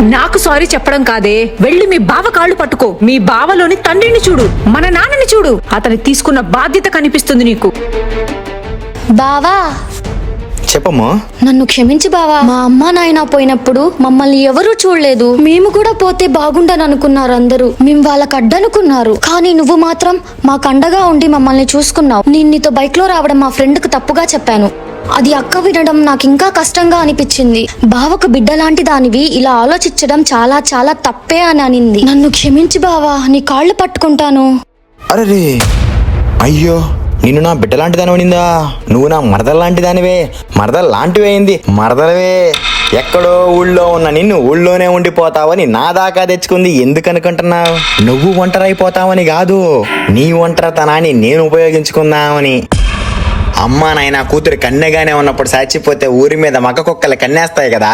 నాకు సారీ చెప్పడం కాదే. వెళ్ళి మీ బావ కాళ్ళు పట్టుకో. మీ బావలోని తండ్రిని చూడు. మన నాన్నని చూడు. అతని తీసుకున్న బాధ్యత కనిపిస్తుంది నీకు. బావా. చెప్పమ్మా. నన్ను క్షమించి బావా. మా అమ్మ నాయన పోయినప్పుడు మమ్మల్ని ఎవరూ చూడలేదు. మేము కూడా పోతే బాగుండని అనుకున్నారు అందరూ. మేము వాళ్ళకి అడ్డనుకున్నారు. కానీ నువ్వు మాత్రం మాకు అండగా ఉండి మమ్మల్ని చూసుకున్నావు. నేను నీతో బైక్లో రావడం మా ఫ్రెండ్కు తప్పుగా చెప్పాను. అది అక్క వినడం నాకు ఇంకా కష్టంగా అనిపించింది. బావకు బిడ్డ లాంటి దానివి ఇలా ఆలోచించడం చాలా చాలా తప్పే అని అనింది. నన్ను క్షమించి బావా నీ కాళ్ళు పట్టుకుంటాను. అరే అయ్యో నిన్ను నా బిడ్డ లాంటి దానివనిందా నువ్వు నా మరదల లాంటి దానివే మరదల లాంటివే అయింది మరదలవే. ఎక్కడో ఊళ్ళో ఉన్న నిన్ను ఊళ్ళోనే ఉండిపోతావని నా దాకా తెచ్చుకుంది ఎందుకు అనుకుంటున్నావు నువ్వు ఒంటరైపోతావని కాదు నీ ఒంటరితనాన్ని నేను ఉపయోగించుకుందామని. అమ్మా నాయన కూతురు కన్నెగానే ఉన్నప్పుడు చచ్చిపోతే ఊరి మీద మగ కుక్కలు కన్నేస్తాయి కదా.